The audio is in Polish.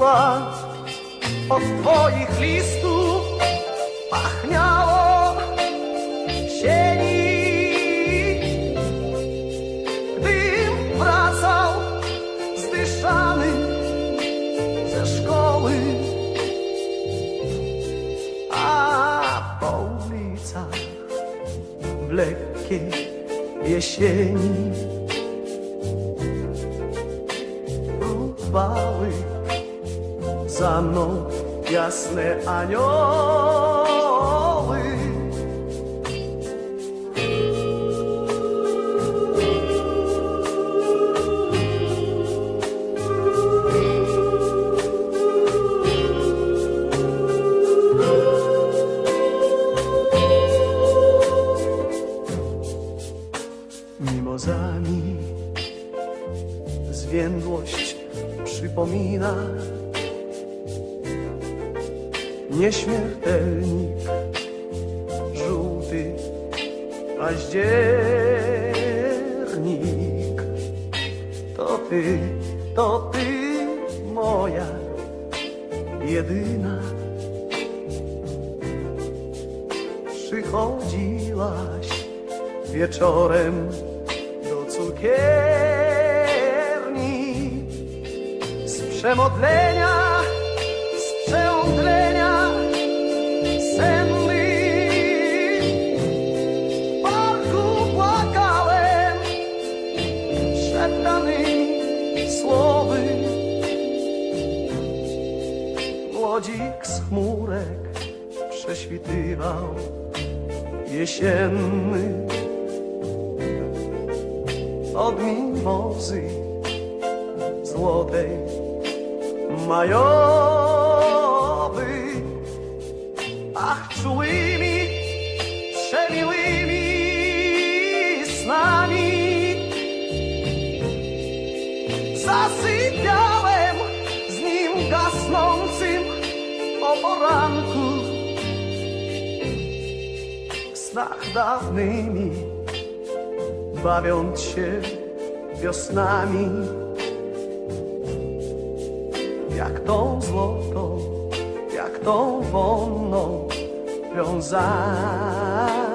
wychodziła od twoich listów pachniało sieni. Gdym wracał zdyszany ze szkoły, a po ulicach w lekkiej jesieni próbowały za mną jasne anioły. Mimozami zwiędłość przypomina Nieśmiertelnik żółty październik. To ty, to ty moja jedyna. Przychodziłaś wieczorem do cukierni. Z przemodlenia, z przeomdlenia Młodzik z chmurek prześwitywał jesienny od mimozy złotej majowy. Ach, czułymi, przemiłymi snami zasypiałem z nim gasnącym o poranku w snach dawnymi bawiąc się wiosnami, jak tą złotą, jak tą wonną wiązanką.